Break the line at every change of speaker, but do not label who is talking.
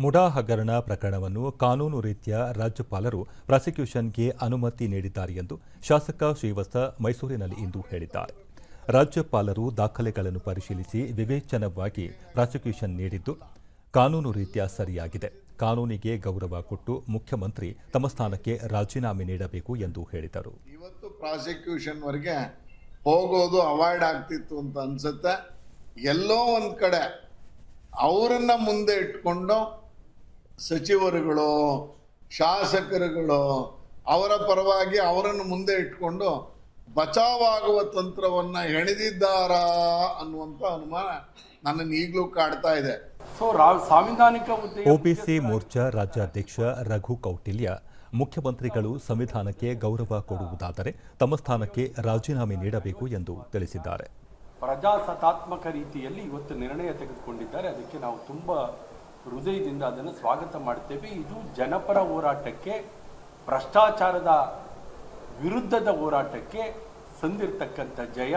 ಮುಡಾ ಹಗರಣ ಪ್ರಕರಣವನ್ನು ಕಾನೂನು ರೀತ್ಯ ರಾಜ್ಯಪಾಲರು ಪ್ರಾಸಿಕ್ಯೂಷನ್ಗೆ ಅನುಮತಿ ನೀಡಿದ್ದಾರೆ ಎಂದು ಶಾಸಕ ಶ್ರೀವತ್ಸ ಮೈಸೂರಿನಲ್ಲಿ ಇಂದು ಹೇಳಿದ್ದಾರೆ. ರಾಜ್ಯಪಾಲರು ದಾಖಲೆಗಳನ್ನು ಪರಿಶೀಲಿಸಿ ವಿವೇಚನವಾಗಿ ಪ್ರಾಸಿಕ್ಯೂಷನ್ ನೀಡಿದ್ದು ಕಾನೂನು ರೀತ್ಯ ಸರಿಯಾಗಿದೆ. ಕಾನೂನಿಗೆ ಗೌರವ ಕೊಟ್ಟು ಮುಖ್ಯಮಂತ್ರಿ ತಮ್ಮ ಸ್ಥಾನಕ್ಕೆ ರಾಜೀನಾಮೆ ನೀಡಬೇಕು ಎಂದು ಹೇಳಿದರು.
ಇವತ್ತು ಪ್ರಾಸಿಕ್ಯೂಷನ್ವರೆಗೆ ಹೋಗೋದು ಅವಾಯ್ಡ್ ಆಗ್ತಿತ್ತು ಅಂತ ಅನ್ಸುತ್ತೆ. ಎಲ್ಲೋ ಒಂದು ಕಡೆ ಅವರನ್ನ ಮುಂದೆ ಇಟ್ಕೊಂಡು ಸಚಿವರುಗಳು ಶಾಸಕರುಗಳು ಅವರ ಪರವಾಗಿ ಅವರನ್ನು ಮುಂದೆ ಇಟ್ಕೊಂಡು ಬಚಾವಾಗುವ ತಂತ್ರವನ್ನ ಹೆಣೆದಿದ್ದಾರಾ ಅನ್ನುವಂಥ ಅನುಮಾನ ನನ್ನನ್ನು ಈಗಲೂ ಕಾಡ್ತಾ ಇದೆ.
ಸೊ ರಾ- ಸಾಂವಿಧಾನಿಕ
ಒಬಿಸಿ ಮೋರ್ಚಾ ರಾಜ್ಯಾಧ್ಯಕ್ಷ ರಘು ಕೌಟಿಲ್ಯ ಮುಖ್ಯಮಂತ್ರಿಗಳು ಸಂವಿಧಾನಕ್ಕೆ ಗೌರವ ಕೊಡುವುದಾದರೆ ತಮ್ಮ ಸ್ಥಾನಕ್ಕೆ ರಾಜೀನಾಮೆ ನೀಡಬೇಕು ಎಂದು ತಿಳಿಸಿದ್ದಾರೆ.
ಪ್ರಜಾಸತ್ತಾತ್ಮಕ ರೀತಿಯಲ್ಲಿ ಇವತ್ತು ನಿರ್ಣಯ ತೆಗೆದುಕೊಂಡಿದ್ದಾರೆ. ಅದಕ್ಕೆ ನಾವು ತುಂಬ ಹೃದಯದಿಂದ ಅದನ್ನು ಸ್ವಾಗತ ಮಾಡ್ತೇವೆ ಇದು ಜನಪರ ಹೋರಾಟಕ್ಕೆ ಭ್ರಷ್ಟಾಚಾರದ ವಿರುದ್ಧದ ಹೋರಾಟಕ್ಕೆ ಸಂದಿರ್ತಕ್ಕಂಥ ಜಯ.